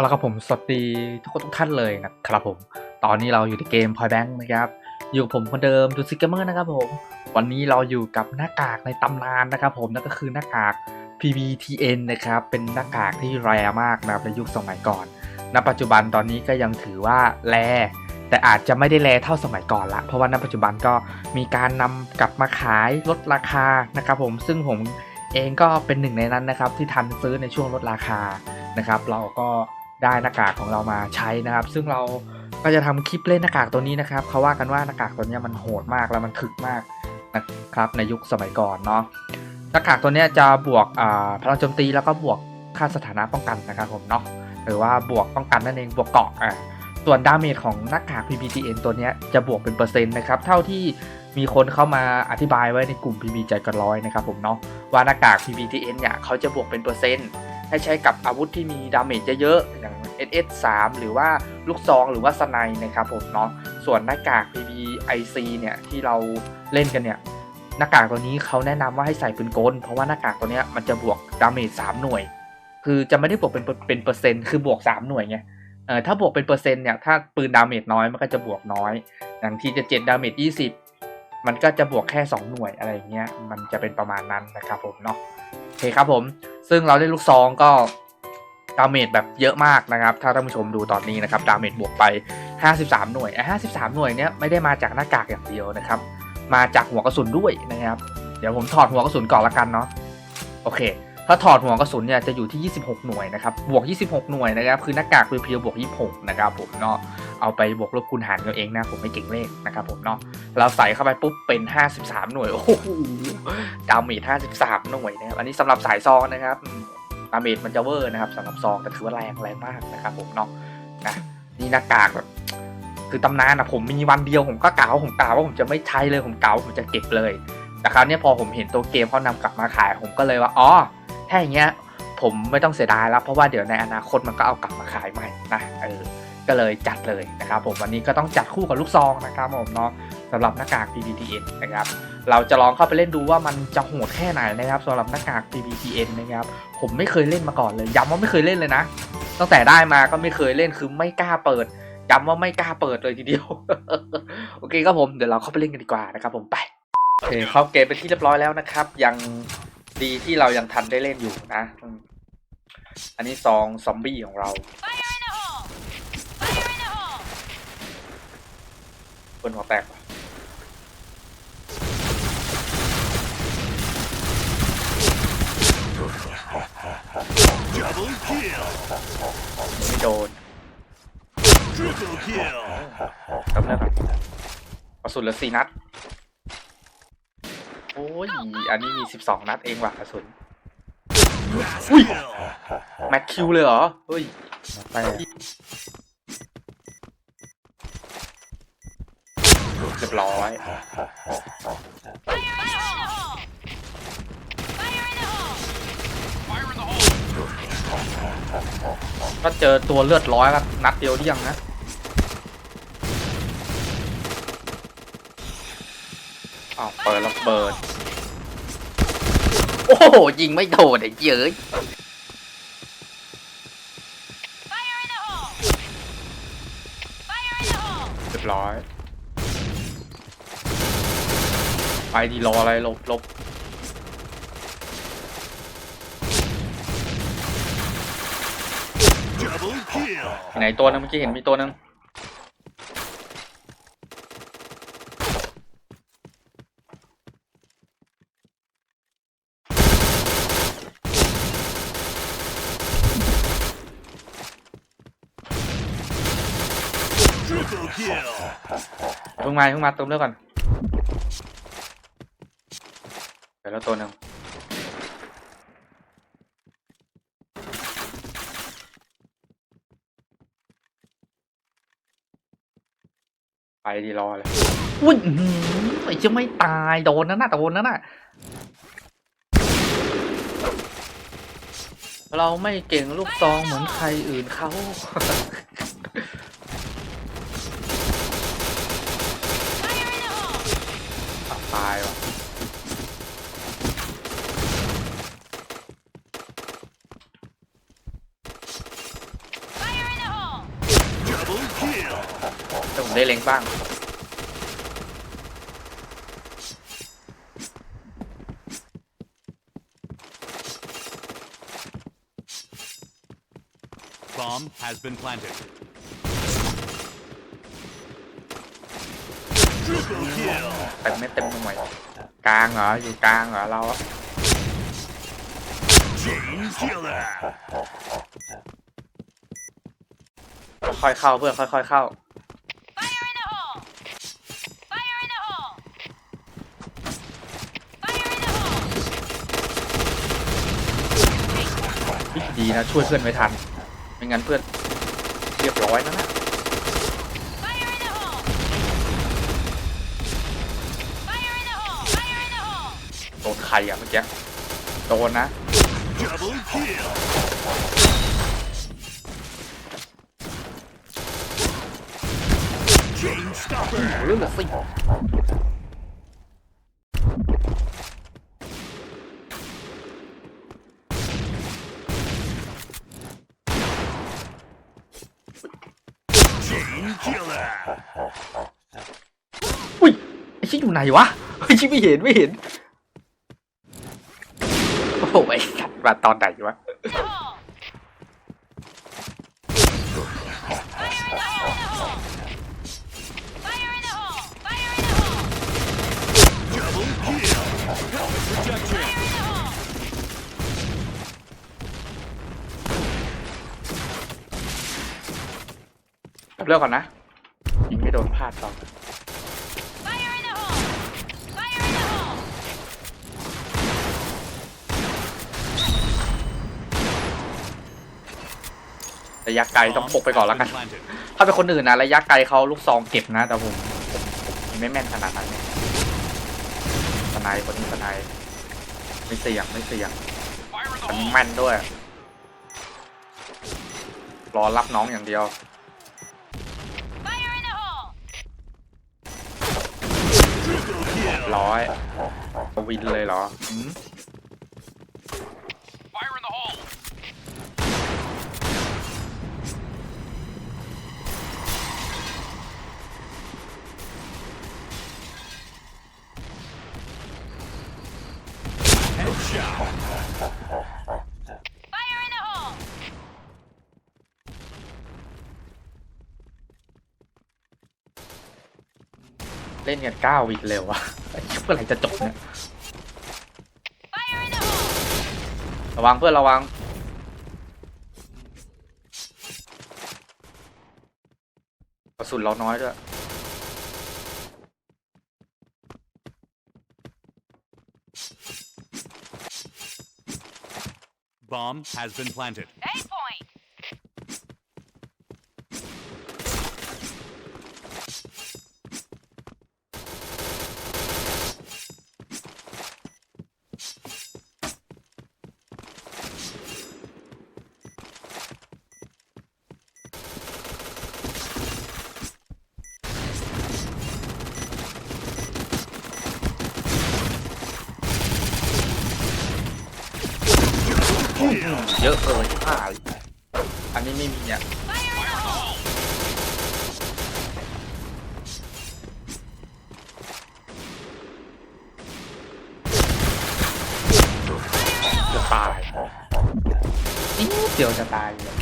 เอาละครับผมสวัสดีทุกคนทุกท่านเลยนะครับผม ตอนนี้เราอยู่ในเกม Point Bank นะครับ อยู่ผมคนเดิมดูซิกเกอร์เมอร์นะครับผม วันนี้เราอยู่กับหน้ากากในตำนานนะครับผม นั่นก็คือหน้ากาก PBTN นะครับ เป็นหน้ากากที่แรมากนะครับในยุคสมัยก่อน ณ ปัจจุบันตอนนี้ก็ยังถือว่าแรแต่อาจจะไม่ได้แรเท่าสมัยก่อนละ เพราะว่าณ ปัจจุบันก็มีการนำกลับมาขายลดราคานะครับผม ซึ่งผมเองก็เป็นหนึ่งในนั้นนะครับที่ทันซื้อในช่วงลดราคานะครับ เราก็ ได้หน้ากากของเรามาใช้นะครับ ซึ่งเราก็จะทำคลิปเล่นหน้ากากตัวนี้นะครับเขาว่ากันว่าหน้ากากตัวนี้มันโหดมากแล้วมันถึกมากนะครับในยุคสมัยก่อนเนาะหน้ากากตัวนี้จะบวกพลังโจมตีแล้วก็บวกค่าสถานะป้องกันนะครับผมเนาะหรือว่าบวกป้องกันนั่นเองบวกเกาะอะส่วนดาเมจของหน้ากาก PPTN ตัวนี้จะบวกเป็นเปอร์เซ็นต์นะครับ เท่าที่มีคนเข้ามาอธิบายไว้ในกลุ่ม PB ใจกันร้อยนะครับผมเนาะว่าหน้ากาก PPTN เนี่ยเขาจะบวกเป็นเปอร์เซ็นต์ให้ใช้กับอาวุธที่มีดาเมจเยอะๆอย่าง SS3 หรือว่าลูกซองหรือว่าสไนนะครับผมเนาะส่วนหน้ากาก PBIC เนี่ยที่เราเล่นกันเนี่ยหน้ากากตัวนี้เขาแนะนำว่าให้ใส่ปืนกล เพราะว่าหน้ากากตัวนี้มันจะบวกดาเมจ3หน่วย คือจะไม่ได้บวกเป็นเป็นเปอร์เซ็นต์คือบวก3หน่วยไงเออถ้าบวกเป็นเปอร์เซ็นต์เนี่ยถ้าปืนดาเมจน้อยมันก็จะบวกน้อยอย่างที่จะ7ดาเมจ20มันก็จะบวกแค่ 2 หน่วยอะไรเงี้ย มันจะเป็นประมาณนั้นนะครับผมเนาะ โอเคครับผม ซึ่งเราได้ลูกซองก็ ดาเมจแบบเยอะมากนะครับ ถ้าท่านผู้ชมดูตอนนี้นะครับดาเมจบวกไป 53 หน่วยไอ้53 หน่วยเนี้ยไม่ได้มาจากหน้ากากอย่างเดียวนะครับ มาจากหัวกระสุนด้วยนะครับ เดี๋ยวผมถอดหัวกระสุนก่อนละกันเนาะโอเค ถ้าถอดหัวกระสุนเนี่ยจะอยู่ที่ 26 หน่วยนะครับบวก 26 หน่วยนะครับคือหน้ากากเพียวๆบวก 26 นะครับผมเนาะเอาไปบวกลบคูณหารกันเองนะผมไม่เก่งเลขนะครับผมเนาะเราใส่เข้าไปปุ๊บเป็น 53 หน่วยโอ้โหดาเมจ53 หน่วยนะครับอันนี้สำหรับสายซองนะครับ ดาเมจมันจะเวอร์นะครับสำหรับซองแต่ถือว่าแรงแรงมากนะครับผมเนาะนะนี่หน้ากากแบบคือตำนานอะผมมีวันเดียวผมก็กล่าวผมกล่าวว่าผมจะไม่ใช้เลยผมกล่าวผมจะเก็บเลย แต่คราวนี้พอผมเห็นตัวเกมเขานำกลับมาขายผมก็เลยว่าอ๋อถ้าอย่างเงี้ยผมไม่ต้องเสียดายแล้วเพราะว่าเดี๋ยวในอนาคตมันก็เอากลับมาขายใหม่นะเออก็เลยจัดเลยนะครับผมวันนี้ก็ต้องจัดคู่กับลูกซองนะครับผมเนาะ สำหรับหน้ากาก PPTN นะครับเราจะลองเข้าไปเล่นดูว่ามันจะโหดแค่ไหนนะครับสำหรับหน้ากาก PPTN นะครับผมไม่เคยเล่นมาก่อนเลยย้ำว่าไม่เคยเล่นเลยนะตั้งแต่ได้มาก็ไม่เคยเล่นคือไม่กล้าเปิดย้ำว่าไม่กล้าเปิดเลยทีเดียว โอเคครับผมเดี๋ยวเราเข้าไปเล่นกันดีกว่านะครับผมไปโอเคเข้าเกมไปที่เรียบร้อยแล้วนะครับ ยังดีที่เรายังทันได้เล่นอยู่นะอืมอันนี้ซองซอมบี้ของเรา Fire in the hole! Fire in the hole! เปิ้ลหัวแตกว่ะ Double kill! ไม่โดน Triple kill! จำได้ปะกระสุนเหลือสี่นัด โอ้ย อันนี้มีสิบสองนัดเองว่ะกระสุน Kill! แม็กคิวเลยเหรอ เฮ้ยแต่เรียบร้อย Fire in the hole! Fire in the hole! ก็เจอตัวเลือดร้อยก็นัดเดียวเดี่ยงนะอ้าวเปิดแล้วเปิด โอ้โห ยิงไม่โดนไอ้เย้ยเรียบร้อย ไปดีรออะไรหลบหลบ Double kill! ไหนตัวนึงเมื่อกี้เห็นมีตัวนึง Triple kill! เพิ่งมาเพิ่งมาเติมเลือดก่อนไปแล้วตัวหนึ่ง ไปดีรอเลยอุ้ยอื้อหือไอ้จะไม่ตายโดนนั่นน่ะโดนนั่นน่ะเราไม่เก่งลูกซองเหมือนใครอื่นเขา Fire in the hole! ตายว่ะ Fire ผมได้เล็งบ้าง Bomb has been planted. Triple kill. เต็มไม่เต็มหน่วยกลางเหรออยู่กลางเหรอเราอะ Chain killer. ค่อยๆเข้าเพื่อนค่อยๆเข้า Fire in the hole! Fire in the hole! Fire in the hole! วิธี ดีนะช่วยเพื่อนไม่ทัน ไม่งั้นเพื่อนเรียบร้อยแล้วนะ Fire in the hole! Fire in the hole! Fire in the hole! โดนใครอะเมื่อกี้โดนนะ Double kill. Chain stopper. เรื่องสิ อุ้ยไอ้ชิอยู่ไหนวะไอ้ชิไม่เห็นไม่เห็น โอ้โหไอ้สัตว์มาตอนไหนวะ เลิกก่อนนะยิงไม่โดนพลาดต่อ Fire in the hole! Fire in the hole! ระยะไกลต้องพกไปก่อนแล้วกัน Bomb has been planted. ถ้าเป็นคนอื่นนะระยะไกลเขาลูกซองเก็บนะ แต่ผมผมผมไม่แม่นขนาดนั้นเนี่ยสไนด์คนนี้สไนด์ไม่เสี่ยงไม่เสี่ยงมันแม่นด้วย รอรับน้องอย่างเดียว Fire in the hole! Triple kill. ร้อยวินเลยเหรอ ล่นกันเก้าวินเร็ววะไอ้เมื่อไหร่จะจบเนี่ย Fire in the hole! ระวังเพื่อนระวังกระสุนเราน้อยด้วย Bomb has been planted. A เยอะเกินผ่าอันนี้ไม่มีอะ Fire in the hole! จะตายนิดเดียวจะตายเลย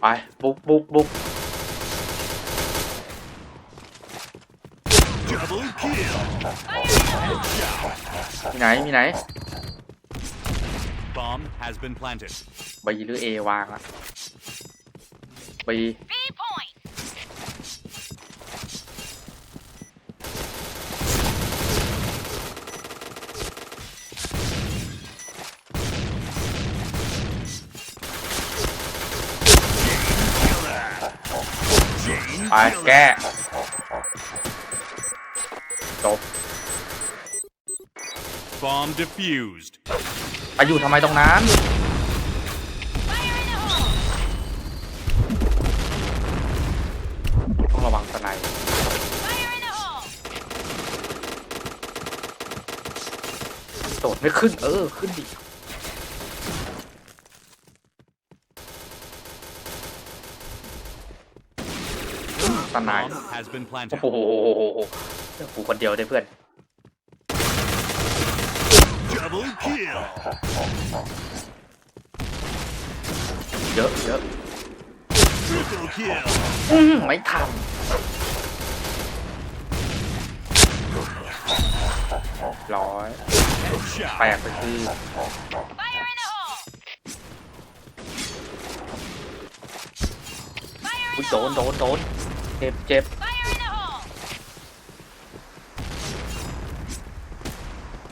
ไป บุกบุกบุก Double kill. มีไหน มีไหน Bomb has been planted. บีหรือเอวางอะบี B point! Chain ไปแก้ Defused. ไปอยู่ทำไมตรงนั้น ต้องระวังตสไนป์โดดไม่ขึ้น เออ ขึ้นดิ สไนป์ Bomb has been planted. โอ้โหกูคนเดียวได้เพื่อน Double kill. เยอะเยอะ Triple kill. อืมไม่ทันร้อย Headshot. แปลกไปที่ Fire in the hole! Fire in อุ้ย the โดน hole! โดนโดนเจ็บเจ็บ Fire in the hole!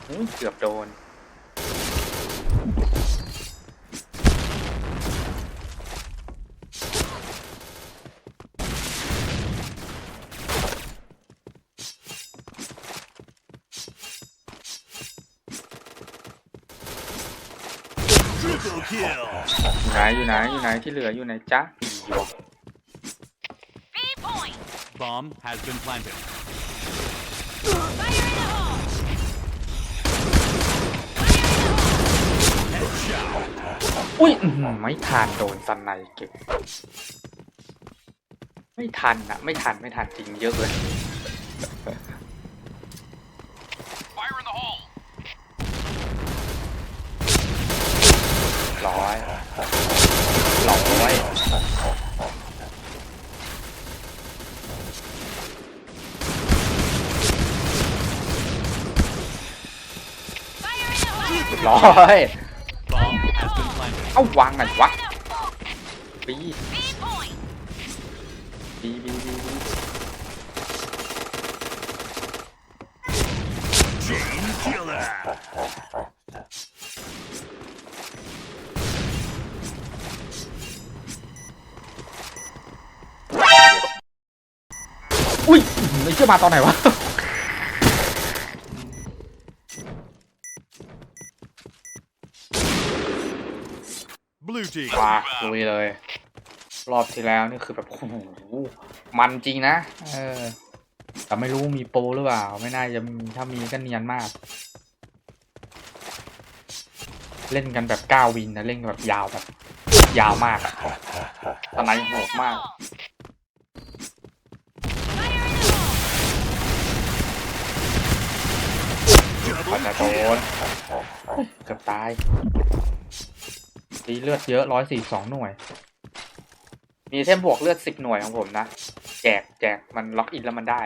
อื้อเกือบโดน อยู่ไหนอยู่ไหนอยู่ไหนที่เหลืออยู่ไหนจ๊ะอยู่ B point! Bomb has been planted. Fire in the hole! Headshot. อุ้ยอื้อหือไม่ทันโดนสันในเก็บ ไม่ทันอะไม่ทันไม่ทันจริงเยอะเลย Fire in the hole. ร้อยร้อย Fire in the hole! ร้อย Bomb has been planted. เอ้าวางไหนวะบี B point! บีบีบีบี Chain killer. อุ้ยไม่เชื่อมาตอนไหนวะ Blue team. มาลุยเลย รอบที่แล้วนี่คือแบบโอ้โหมันจริงนะ เออ แต่ไม่รู้มีโปรหรือเปล่า ไม่น่าจะมีถ้ามีก็เนียนมาก เล่นกันแบบก้าวินนะเล่นกันแบบยาวแบบ ยาวมากอะตอนนั้นโหดมาก Fire in the hole! ก็จะโดนเกือบตาย ดีเลือดเยอะร้อยสี่สองหน่วย มีเทมบวกเลือดสิบหน่วยของผมนะ แจกแจกมันล็อกอินแล้วมันได้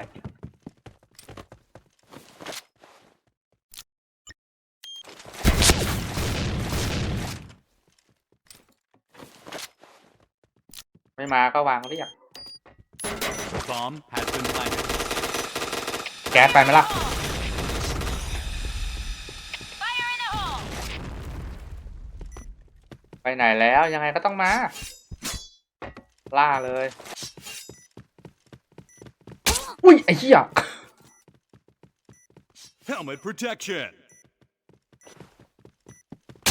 ไม่มาก็วางเรียก Bomb has been planted. แก๊สไปไหมล่ะ ไปไหนแล้วยังไงก็ต้องมา ล่าเลย อุ้ย ไอ้เหี้ย Helmet protection.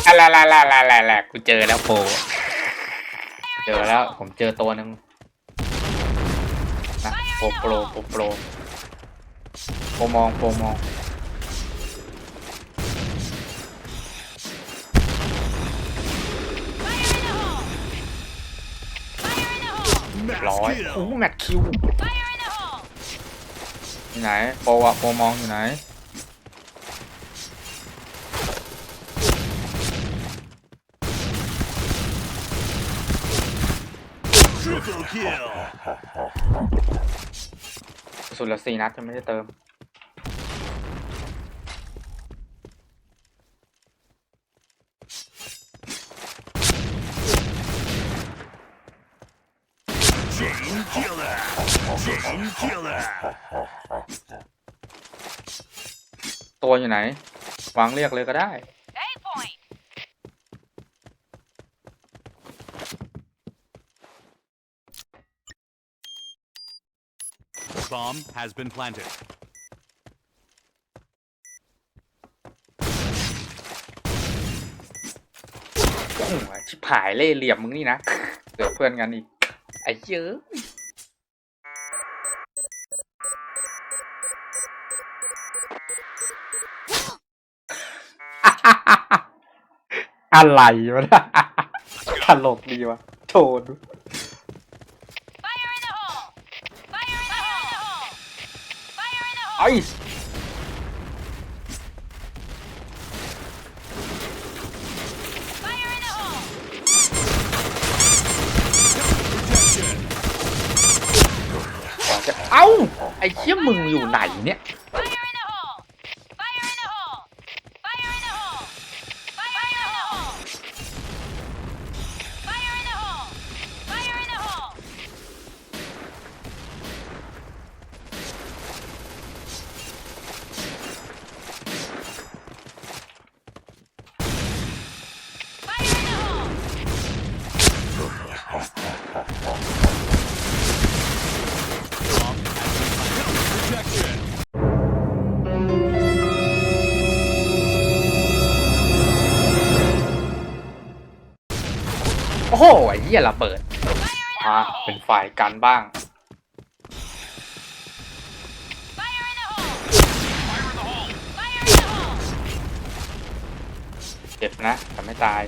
อะไรอะไรอะไรอะไรกูเจอแล้วโปรเจอแล้ว ผมเจอตัวหนึ่งนะโปรโปรโปรโปรโปรมองโปรมอง ร้อยโอ้ kill. แมทคิว Fire in the hole! อยู่ไหนโปรอะโปรมองอยู่ไหน Triple kill. กระสุดละสี่นัดยังไม่ได้เติม Chain killer. Chain killer. ตัวอยู่ไหน วางเรียกเลยก็ได้ A point! Bomb has been planted. โอ้โหชิบหายเล่ห์เหลี่ยมมึงนี่นะเกิดเพื่อนกันอีกไอ้เยอะ อะไรวะเนี่ยตลกดีวะโชว์ดู Fire in the hole! Fire ไอ้ Fire in the hole! Protection. ก่อนจะเอ้า ไอ้เชี่ยมึงอยู่ไหนเนี่ย หี้ยระเบิดอะเป็นฝ่ายกันบ้าง เจ็บนะ แต่ไม่ตาย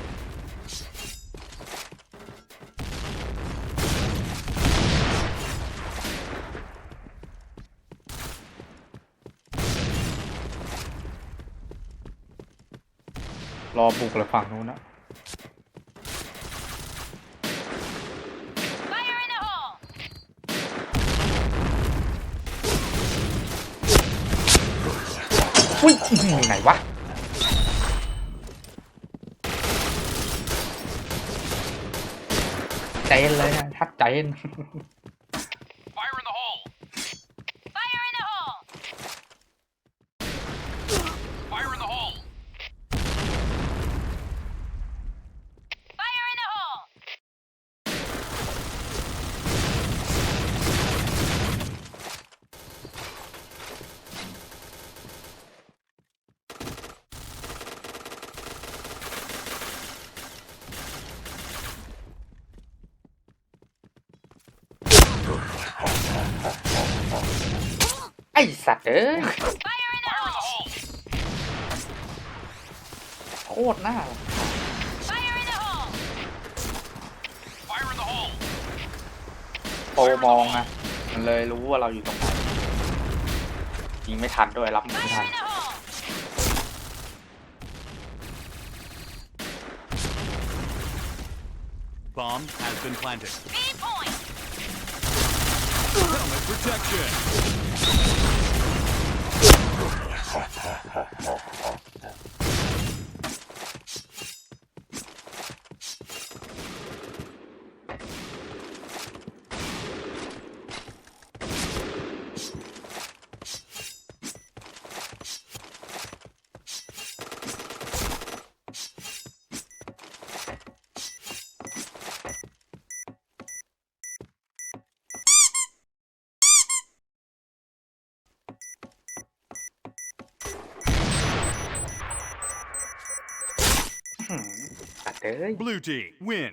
รอบุกเลยฝั่งนู้นนะ Fire in the hole! อุ้ยยังไงวะใจเย็นเลยนะทัดใจเย็น Fire in the hole. Fire in the hole! Fire in the hole. Fire in the hole! ไอสัตว์เอ้ย Fire in the hole! โคตรหน้า Fire in the hole! Fire in the hole. โปรมองอะมันเลยรู้ว่าเราอยู่ตรงไหนยิงไม่ทันด้วยรับมือไม่ Fire ทัน in the hole! Bomb has been planted. B point! Helmet protection. Blue team win.